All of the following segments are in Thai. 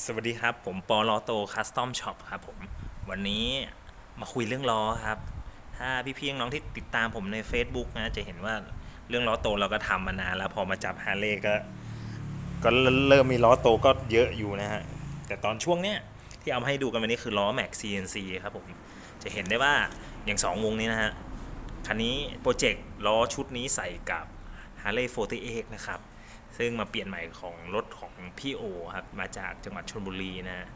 สวัสดีครับ ผมปอลอโตคัสตอมช็อปครับผมวันนี้มาคุยเรื่องล้อครับ ถ้าพี่ๆน้องที่ติดตามผมใน Facebook นะ จะเห็นว่าเรื่องล้อโตเราก็ทำมานานแล้วพอมาจับฮาร์เลย์ก็ ก็เริ่มมีล้อโตก็เยอะอยู่นะฮะ แต่ตอนช่วงเนี้ยที่เอามาให้ดูกันวันนี้คือล้อ Max CNC ครับผม จะเห็นได้ว่าอย่างสองวงนี้นะฮะ คันนี้โปรเจกต์ล้อชุดนี้ใส่กับ Harley 48นะครับ ซึ่งมาเปลี่ยนใหม่ของรถของพี่โอครับมาจากจังหวัดชลบุรีนะ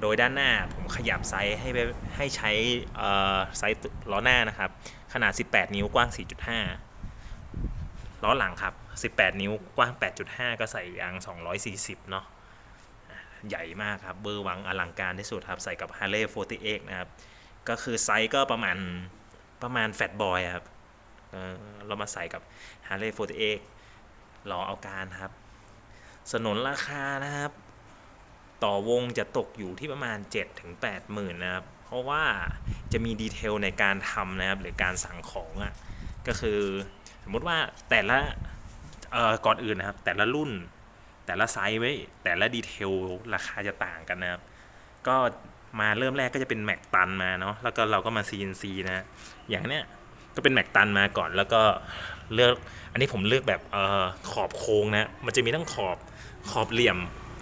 โดยด้านหน้าผมขยับไซส์ให้ให้ใช้ไซส์ล้อหน้านะครับ ขนาด 18 นิ้วกว้าง 4.5 ล้อหลังครับ 18 นิ้วกว้าง 8.5 ก็ใส่ยาง 240 เนาะใหญ่มากครับเบอร์วังอลังการที่สุดครับใส่กับ Harley 48 นะครับ ก็คือไซส์ก็ประมาณประมาณแฟตบอยครับเออเรามาใส่กับ Harley 48 รอเอาการครับ สนนราคานะครับ ต่อวงจะตกอยู่ที่ประมาณ 7-8ถึง8หมื่นนะครับ เพราะว่าจะมีดีเทลในการทำนะครับ หรือการสั่งของอะ่ะก็คือสมมติว่าแต่ละเอ่อก่อนอื่นนะครับ แต่ละรุ่นแต่ละไซส์ไว้แต่ละดีเทลราคาจะต่างกันนะครับ ก็มาเริ่มแรกก็จะเป็นแม็กตันมาเนาะแล้วก็เราก็มา CNC นะ อย่างเนี้ยก็เป็นแม็กตันมาก่อนแล้วก็ เลือกอันนี้ผมเลือกแบบเอ่อขอบโค้งนะมันจะมีทั้งขอบขอบเหลี่ยม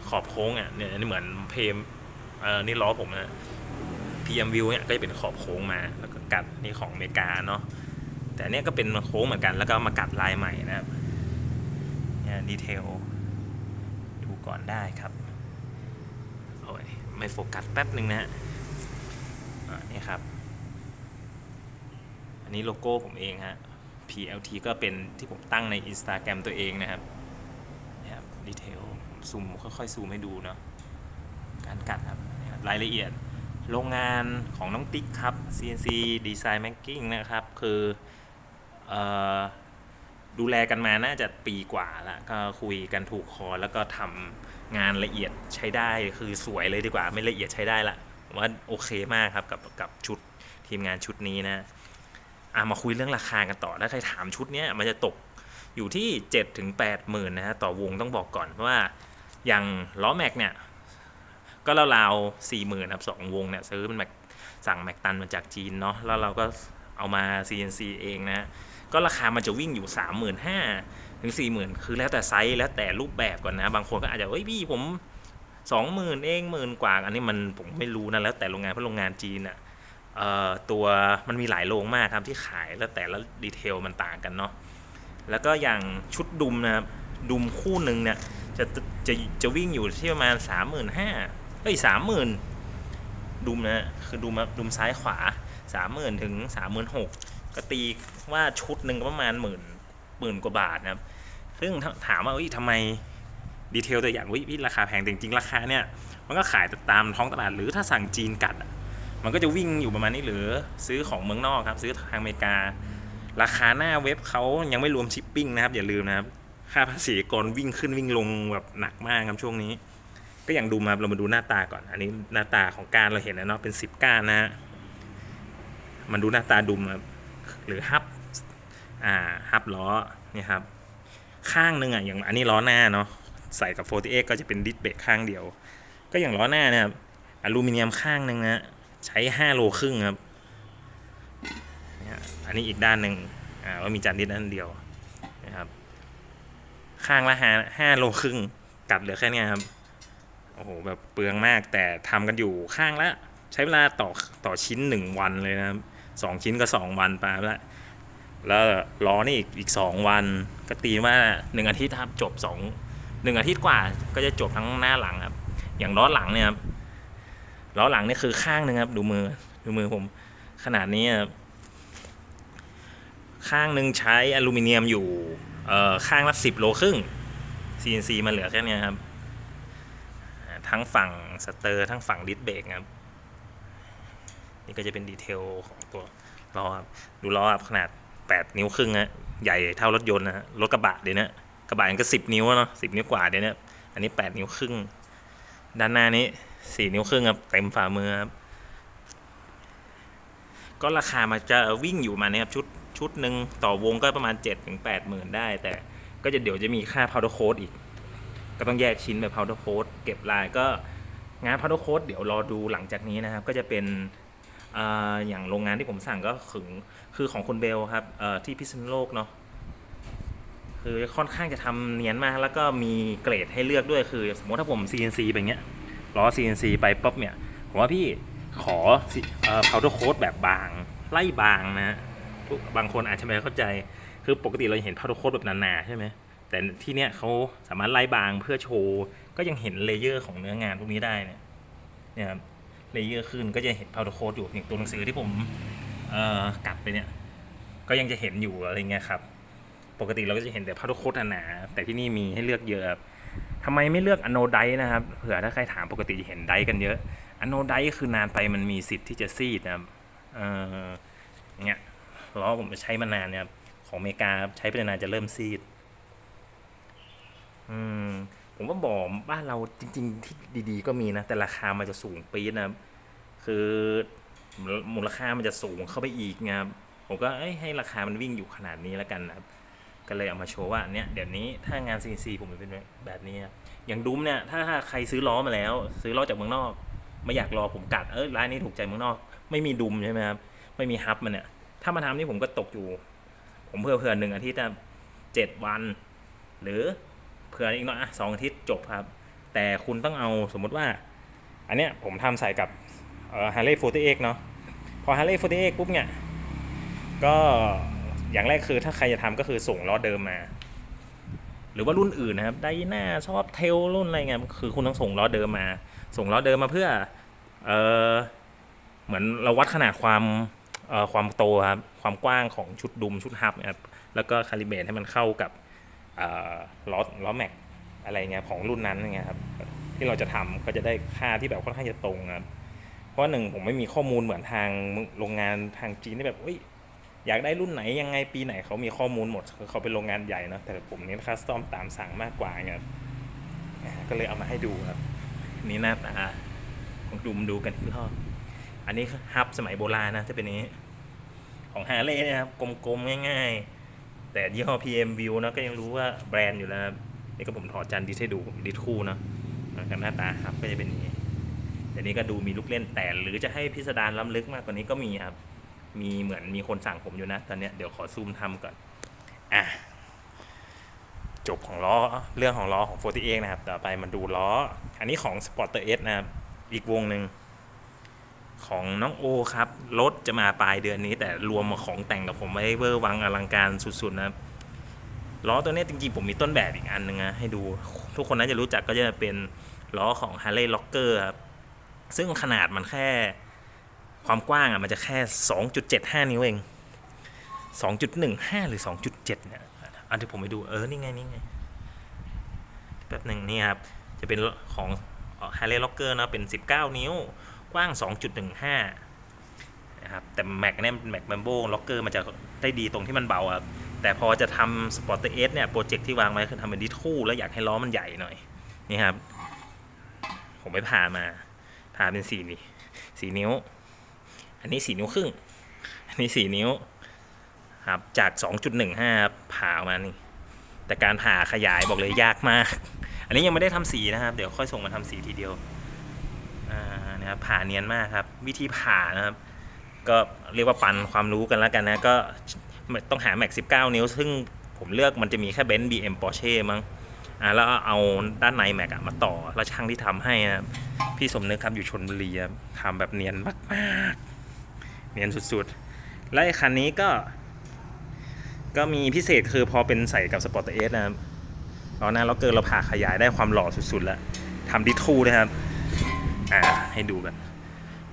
ขอบโค้งอะเนี่ยอันนี้เหมือนเพมเอ่อนี่ล้อผมนะ PM View เนี่ยก็จะเป็นขอบโค้งมาแล้วก็กัดนี่ของอเมริกาเนาะแต่อันเนี้ยก็เป็นโค้งเหมือนกันแล้วก็มากัดลายใหม่นะครับเนี่ยดีเทลดูก่อนได้ครับโอ้ยไม่โฟกัสแป๊บหนึ่งนะฮะอ่านี่ครับ อันนี้โลโก้ผมเองฮะ PLT ก็เป็นที่ผมตั้งใน Instagram ตัวเองนะครับนะครับดีเทลซูมค่อยๆซูมให้ดูเนาะการกัดครับนะครับรายละเอียดโรงงานของน้องติ๊กครับ CNC Design Making นะครับ คือออดูแลกันมาน่าจะปีกว่าล้วก็คุยกันถูกคอแล้วก็ทำงานละเอียดใช้ได้คือสวยเลยดีกว่า ไม่ละเอียดใช้ได้ละว่าโอเคมากครับกับกับชุดทีมงานชุดนี้นะ อะมาคุยเรื่องราคากันต่อ ถ้าใครถามชุดเนี้ยมันจะตกอยู่ที่ 7 ถึง 8 หมื่นนะฮะต่อวงต้องบอกก่อนว่าอย่างล้อแม็กเนี่ย ก็ราวๆสี่หมื่นครับสองวงเนี่ยซื้อเป็นแม็กสั่งแม็กตันมาจากจีนเนาะแล้วเราก็เอามา CNC เองนะ ก็ราคามันจะวิ่งอยู่ 3 5 0 0 0ถึง40,000 คือแล้วแต่ไซส์แล้วแต่รูปแบบก่อนนะ บางคนก็อาจจะเฮ้ยพี่ผม 20,000 เองหมื่นกว่า อันนี้มันผมไม่รู้นะ แล้วแต่โรงงานเพราะโรงงานจีนอะเอ่อ ตัวมันมีหลายโรงมากครับที่ขายแล้วแต่ละดีเทลมันต่างกันเนาะแล้วก็อย่างชุดดุมนะครับดุมคู่หนึ่งเนี่ยจะจะจะวิ่งอยู่ที่ประมาณสามหมื่นห้าเอ้ยสามหมื่นดุมนะคือดุมดุมซ้ายขวาสามหมื่นถึงสามหมื่นหกก็ตีว่าชุดหนึ่งประมาณหมื่นหมื่นกว่าบาทนะครับ ซึ่งถามว่าเอ้ยทำไมดีเทลตัวอย่างวิวิราคาแพงจริงๆราคาเนี่ยมันก็ขายตามท้องตลาดหรือถ้าสั่งจีนกัดอะ มันก็จะวิ่งอยู่ประมาณนี้หรือซื้อของเมืองนอกครับ ซื้อทางอเมริกา ราคาหน้าเว็บเขายังไม่รวมชิปปิ้งนะครับ อย่าลืมนะครับ ค่าภาษีก่อนวิ่งขึ้นวิ่งลงแบบหนักมากครับช่วงนี้ ก็อย่างดูมาเรามาดูหน้าตาก่อน อันนี้หน้าตาของการเราเห็นแล้วเนาะเป็นสิบก้านนะฮะมันดูหน้าตาดุมครับหรือฮับอ่าฮับล้อเนี่ยครับข้างหนึ่งอะอย่างอันนี้ล้อหน้าเนาะใส่กับ 48 ก็จะเป็นดิสเบรกข้างเดียว ก็อย่างล้อหน้านี่ยครับอลูมิเนียมข้างหนึ่งนะ ใช้5โลครึ่งครับอันนี้อีกด้านหนึ่งอ่าว่ามีจานดิสด้านเดียวนะครับข้างละห้าห้าโลครึ่งกัดเหลือแค่นี้ครับโอ้โหแบบเปลืองมากแต่ทำกันอยู่ข้างละใช้เวลาต่อต่อชิ้น1วันเลยนะครับสองชิ้นก็2วันไปแล้วแล้วล้อนี่อีกอีกสองวันก็ตีว่า1อาทิตย์ครับจบ2 1อาทิตย์กว่าก็จะจบทั้งหน้าหลังครับ อย่างล้อหลังเนี่ยครับ ล้อหลังนี่คือข้างหนึ่งครับ ดูมือดูมือผม ขนาดนี้ข้างหนึ่งใช้อลูมิเนียมอยู่เข้างละสิบโลครึ่ง CNC มาเหลือแค่นี้ครับทั้งฝั่งสเตอร์ทั้งฝั่งดิสเบรกครับ นี่ก็จะเป็นดีเทลของตัวล้อครับดูล้อครับขนาด 8 นิ้วครึ่งฮะใหญ่เท่ารถยนต์นะฮะรถกระบะเดี๋ยวนี้กระบะมันก็ 10 นิ้วเนาะ10 นิ้วกว่าเดี๋ยวนี้อันนี้ 8 นิ้วครึ่ง ด้านหน้านี้ สี่นิ้วครึ่งครับเต็มฝ่ามือครับก็ราคามันจะวิ่งอยู่มาเนี่ยครับชุดชุดหนึ่งต่อวงก็ประมาณ7จ็ดถึงแปดหมื่นได้ แต่ก็จะเดี๋ยวจะมีค่า powder coat อีก ก็ต้องแยกชิ้นแบบ powder coat เก็บลายก็งานพั d โค้ดเดี๋ยวรอดูหลังจากนี้นะครับ ก็จะเป็นอย่างโรงงานที่ผมสั่งก็ขึงคือของคุณเบลครับที่พิษณุโลกเนาะคือค่อนข้างจะทำเนียนมาก แล้วก็มีเกรดให้เลือกด้วยคือ สมมติถ้าผม CNC ไปเงี้ย ล้อ CNC ไปปุ๊บเนี่ยผมว่าพี่ขอเอ่อ powder coat แบบบาง ไล่บางนะทุกบางคนอาจจะไม่เข้าใจคือปกติเราเห็น powder coat แบบหนาๆใช่ไหมแต่ที่เนี้ยเขาสามารถไล่บางเพื่อโชว์ ก็ยังเห็นเลเยอร์ของเนื้องานพวกนี้ได้เนี่ยเนี่ยครับเลเยอร์ขึ้นก็จะเห็น powder coat อยู่อย่างตัวหนังสือที่ผมเอ่อกัดไปเนี่ยก็ยังจะเห็นอยู่อะไรเงี้ยครับ ปกติเราก็จะเห็นแต่ powder coat หนาๆแต่ที่นี่มีให้เลือกเยอะ ทำไมไม่เลือกอโนไดนะครับ เผื่อถ้าใครถามปกติจะเห็นไดกันเยอะอโนไดคือนานไปมันมีสิทธิ์ที่จะซีดนะครับเออเนี่ยล้อผมใช้มานานเนี่ยของอเมริกาใช้ไปนานจะเริ่มซีด อืมผมว่าบ่อบ้านเราจริง ๆ ที่ดีๆ ก็มีนะ แต่ราคามันจะสูงปี๊ดนะครับ คือมูลค่ามันจะสูงเข้าไปอีกนะครับผมก็ให้ราคามันวิ่งอยู่ขนาดนี้แล้วกันนะครับ ก็เลยเอามาโชว์ว่าเนี่ยเดี๋ยวนี้ถ้างาน CNC ผมเป็นแบบนี้อย่างดุมเนี่ยถ้าใครซื้อล้อมาแล้ว ซื้อล้อจากเมืองนอก ไม่อยากรอผมกัดเออร้านนี้ถูกใจเมืองนอก ไม่มีดุมใช่ไหมครับไม่มีฮับมันเนี่ยถ้ามาทำนี่ผมก็ตกอยู่ ผมเพื่อเพื่อหนึ่งอาทิตย์นะเจ็ดวัน หรือเผื่ออีกหน่อยอะสองอาทิตย์จบครับ แต่คุณต้องเอาสมมุติว่า อันเนี้ยผมทำใส่กับเอ่อ Harley 48เนาะพอ Harley 48ปุ๊บเนี่ยก็ อย่างแรกคือถ้าใครจะทำก็คือส่งล้อเดิมมา หรือว่ารุ่นอื่นนะครับไดนาชอบเทลรุ่นอะไรเงี้ยคือคุณต้องส่งล้อเดิมมา ส่งล้อเดิมมาเพื่อเออเหมือนเราวัดขนาดความเอ่อความโตครับความกว้างของชุดดุมชุดฮับนะครับแล้วก็คาลิเบรตให้มันเข้ากับเออล้อล้อแม็กอะไรเงี้ยของรุ่นนั้นเงี้ยครับที่เราจะทำก็จะได้ค่าที่แบบค่อนข้างจะตรงครับเพราะว่าหนึ่งผมไม่มีข้อมูลเหมือนทางโรงงานทางจีนที่แบบเอ้ย อยากได้รุ่นไหนยังไงปีไหนเขามีข้อมูลหมดคือเขาเป็นโรงงานใหญ่เนอะแต่ผมเน้นคัสตอมตามสั่งมากกว่าเงี้ยก็เลยเอามาให้ดูครับ นี่หน้าตาของดุมดูกันที่รอบอันนี้ฮับสมัยโบราณนะจะเป็นนี้ ของฮาร์เลย์นะครับกลมๆง่าย ๆ แต่ยี่ห้อ PM View นะก็ยังรู้ว่าแบรนด์อยู่แล้วนี่ก็ผมถอดจานดิสให้ดูดิสคู่นะกับหน้าตาครับก็จะเป็นนี้เดี๋ยวนี้ก็ดูมีลูกเล่นแต่หรือจะให้พิสดารล้ำลึกมากกว่านี้ก็มีครับ มีเหมือนมีคนสั่งผมอยู่นะตอนเนี้ยเดี๋ยวขอซูมทำก่อนอะจบของล้อเรื่องของล้อของ48นะครับ ต่อไปมาดูล้อ อันนี้ของ Sporter S นะครับ อีกวงหนึ่งของน้องโอครับ รถจะมาปลายเดือนนี้ แต่รวมของแต่งกับผมไว้เวอร์วังอลังการสุดๆนะครับล้อตัวนี้จริงๆผมมีต้นแบบอีกอันหนึ่งนะให้ดูทุกคนน่าจะรู้จักก็จะเป็นล้อของ Harley Locker ครับ ซึ่งขนาดมันแค่ ความกว้างอะมันจะแค่ 2.75 นิ้วเอง 2.15 หรือ 2.7 เนี่ย อันที่ผมไปดู เออ นี่ไง นี่ไง แป๊บหนึ่งนี่ครับ จะเป็นของ Harley Locker นะ เป็น 19 นิ้ว กว้าง 2.15 นะครับ แต่แม็กเนี่ยแม็กแบมโบล็อกเกอร์มันจะได้ดีตรงที่มันเบาครับ แต่พอจะทำสปอร์ตเอสเนี่ย โปรเจกต์ที่วางไว้คือทำเป็นดิสคู่แล้วอยากให้ล้อมันใหญ่หน่อย นี่ครับ ผมไปผ่ามา ผ่าเป็นสี่นี่สี่นิ้ว อันนี้สี่นิ้วครึ่ง อันนี้สี่นิ้วครับจาก 2.15ครับผ่าออกมานี่แต่การผ่าขยายบอกเลยยากมาก อันนี้ยังไม่ได้ทำสีนะครับ เดี๋ยวค่อยส่งมาทำสีทีเดียวอ่านะครับผ่าเนียนมากครับ วิธีผ่านะครับ ก็เรียกว่าปันความรู้กันแล้วกันนะก็ต้องหาแม็ก19 นิ้ว ซึ่งผมเลือกมันจะมีแค่เบนซ์บีเอ็มปอร์เช่มั้งอ่าแล้วเอาด้านในแม็กมาต่อ แล้วช่างที่ทำให้นะพี่สมนึกครับอยู่ชนบุรีครับทำแบบเนียนมากๆ เนียนสุดๆ และไอ้คันนี้ก็ ก็มีพิเศษคือพอเป็นใส่กับสปอร์ตเอสนะครับล้อหน้าล็อกเกอร์เราผ่าขยายได้ความหล่อสุดๆ แล้วทำดิทูนะครับ อ่า ให้ดูกัน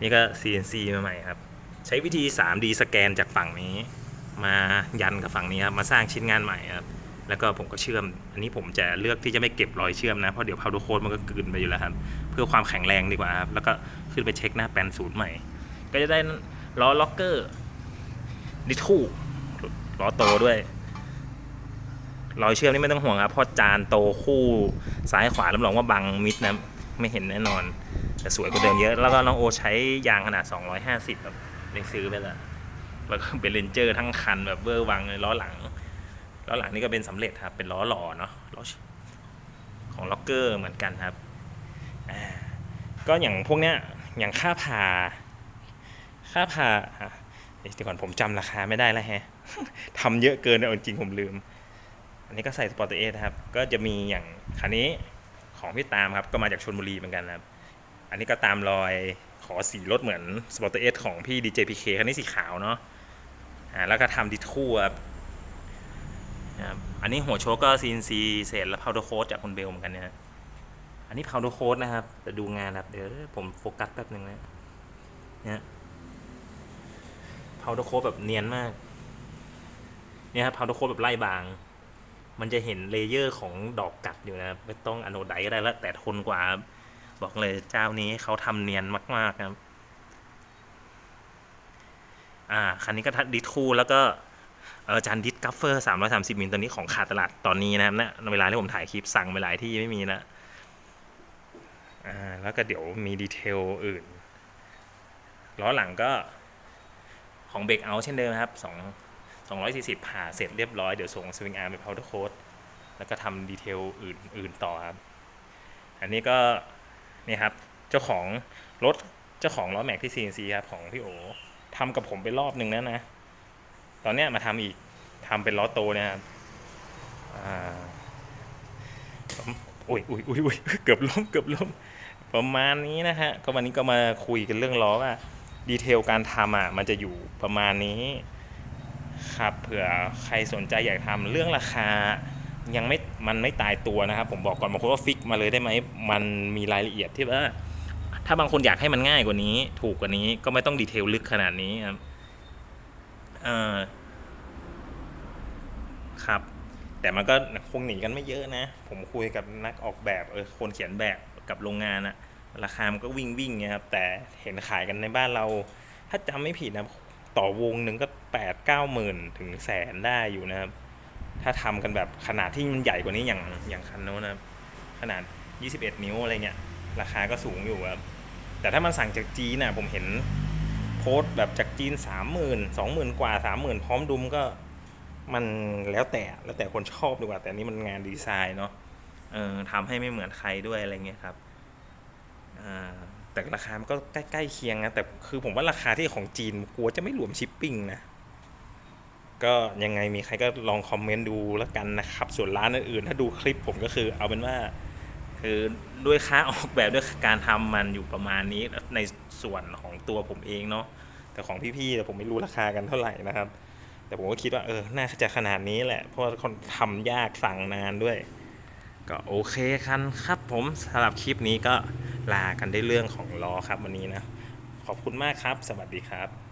นี่ก็ CNC มาใหม่ครับ ใช้วิธี 3D สแกนจากฝั่งนี้ มายันกับฝั่งนี้ครับ มาสร้างชิ้นงานใหม่ครับ แล้วก็ผมก็เชื่อม อันนี้ผมจะเลือกที่จะไม่เก็บรอยเชื่อมนะ เพราะเดี๋ยวพาวโดโคดมันก็กลืนไปอยู่แล้วครับ เพื่อความแข็งแรงดีกว่าครับ แล้วก็ขึ้นไปเช็คหน้าแปลนศูนย์ใหม่ ก็จะได้ ล้อล็อกเกอร์ดิทูล้อโตด้วยรอยเชื่อมนี่ไม่ต้องห่วงครับเพราะจานโตคู่ซ้ายขวารับรองว่าบังมิดนะไม่เห็นแน่นอน แต่สวยกว่าเดิมเยอะ แล้วก็น้องโอใช้ยางขนาด 250แบบเลยซื้อไปแล้วแล้วก็เป็นเลนเจอร์ทั้งคันแบบเบอร์วังเลยล้อหลังล้อหลังนี่ก็เป็นสำเร็จครับ เป็นล้อหล่อเนาะล้อของล็อกเกอร์เหมือนกันครับก็อย่างพวกเนี้ยอย่างค่าผ่า ค่าผ่าอะเดี๋ยวก่อนผมจำราคาไม่ได้แล้วแฮะทำเยอะเกินเอาจริงผมลืม อันนี้ก็ใส่สปอร์ตเอสครับ ก็จะมีอย่างคันนี้ของพี่ตามครับ ก็มาจากชนบุรีเหมือนกันนะครับ อันนี้ก็ตามรอยขอสีรถเหมือนสปอร์ตเอสของพี่ DJPK คันนี้สีขาวเนาะอ่าแล้วก็ทำดิสคู่ครับนะครับอันนี้หัวโชกก็ CNC เศษและพาวเดอร์โค้ดจากคุณเบลเหมือนกันเนะฮะอันนี้พาวเดอร์โค้ดนะครับ แต่ดูงานครับ เดี๋ยวผมโฟกัสแป๊บนึงนะเนี่ย พาวเดอร์โค้ดแบบเนียนมาก เนี่ยครับพาวเดอร์โค้ดแบบไล่บาง มันจะเห็นเลเยอร์ของดอกกัดอยู่นะครับไม่ต้องอโนไดก็ได้แล้วแต่ทนกว่า บอกเลยเจ้านี้เขาทำเนียนมาก ๆ ครับ อ่า คันนี้ก็ทัดดิสคู่แล้วก็เออจานดิสกัฟเฟอร์330มิลตัวนี้ของขาดตลาดตอนนี้นะครับนะเวลาที่ผมถ่ายคลิปสั่งไปหลายที่ไม่มีนะ อ่า แล้วก็เดี๋ยวมีดีเทลอื่น ล้อหลังก็ ของเบรกเอาท์เช่นเดิมครับ2 240ผ่าเสร็จเรียบร้อย เดี๋ยวส่งสวิงอาร์มไปพาวเดอร์โค้ดแล้วก็ทำดีเทลอื่นอื่นต่อครับ อันนี้ก็นี่ครับ เจ้าของรถเจ้าของล้อแม็กที่ CNC ครับ ของพี่โอทำกับผมไปรอบหนึ่งแล้วนะ ตอนเนี้ยมาทำอีกทำเป็นล้อโตเนะครับอ่าอุ้ยอุ้ยอุ้ยอุ้ยเกือบล้มเกือบล้มประมาณนี้นะฮะก็วันนี้ก็มาคุยกันเรื่องล้อว่า ดีเทลการทำอะมันจะอยู่ประมาณนี้ครับเผื่อใครสนใจอยากทำเรื่องราคายังไม่มันไม่ตายตัวนะครับ ผมบอกก่อนบางคนว่าฟิกมาเลยได้ไหมมันมีรายละเอียดที่ว่าถ้าบางคนอยากให้มันง่ายกว่านี้ ถูกกว่านี้ก็ไม่ต้องดีเทลลึกขนาดนี้ครับเออครับ แต่มันก็คงหนีกันไม่เยอะนะ ผมคุยกับนักออกแบบเออคนเขียนแบบกับโรงงานอะ ราคามันก็วิ่งวิ่งไงครับแต่เห็นขายกันในบ้านเรา ถ้าจำไม่ผิดนะต่อวงหนึ่งก็แปดเก้าหมื่นถึงแสนได้อยู่นะครับ ถ้าทำกันแบบขนาดที่มันใหญ่กว่านี้อย่างอย่างคันโน้นนะครับ ขนาด 21 นิ้วอะไรเงี้ยราคาก็สูงอยู่ครับ แต่ถ้ามันสั่งจากจีนนะผมเห็นโพสต์แบบจากจีน 30,000 20,000 กว่า 30,000 พร้อมดุมก็มันแล้วแต่แล้วแต่คนชอบดีกว่า แต่นี้มันงานดีไซน์เนาะเออทำให้ไม่เหมือนใครด้วยอะไรเงี้ยครับ แต่ราคามันก็ใกล้ๆเคียงนะ แต่คือผมว่าราคาที่ของจีนกลัวจะไม่รวมชิปปิ้งนะ ก็ยังไงมีใครก็ลองคอมเมนต์ดูแล้วกันนะครับ ส่วนร้านอื่นๆถ้าดูคลิปผมก็คือเอาเป็นว่า คือด้วยค่าออกแบบด้วยการทำมันอยู่ประมาณนี้ในส่วนของตัวผมเองเนาะแต่ของพี่ๆแต่ผมไม่รู้ราคากันเท่าไหร่นะครับ แต่ผมก็คิดว่าเออน่าจะขนาดนี้แหละเพราะคนทำยากสั่งนานด้วย ก็โอเคคันครับผมสำหรับคลิปนี้ก็ลากันได้เรื่องของล้อครับวันนี้นะ ขอบคุณมากครับ สวัสดีครับ